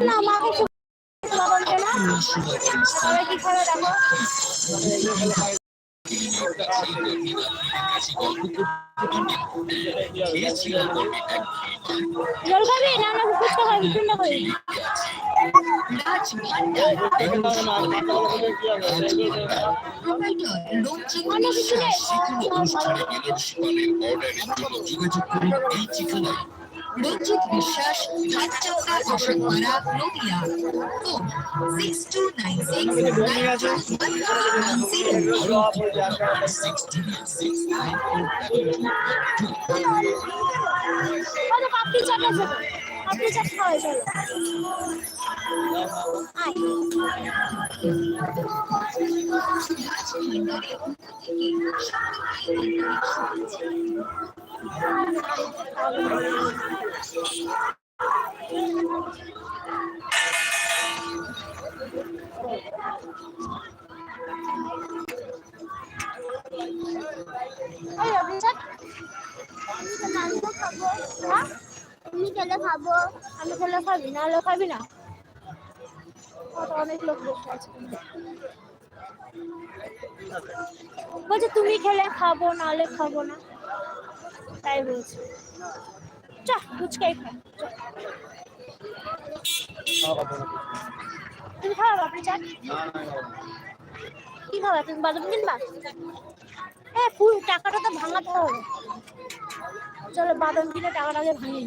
না মাকে খুব না কি খাবে দেখো জল খাবি না না ফুচকা খাবি ঠান্ডা খাবি কিছু নেই যোগাযোগ করুন এই Ranjit Biswas Hatchapa Ashapara Nadia phone six two nine six nine আমি হ্যাঁ? খেলে খাব আমি খেলে খাবি না হলে খাবি না? অনেক লোক বসে আছে। বলছে, তুমি খেলে খাব না হলে খাব না। তাই বলছে। চা ফুচকাই খাও তুমি খাও আপনি চাট কি খাবা তুমি বাদাম কিনবা? হ্যাঁ ফুল, টাকাটা তো ভাঙাতে হবে। চলো, বাদাম কিনে টাকাটা আগে ভাঙিয়ে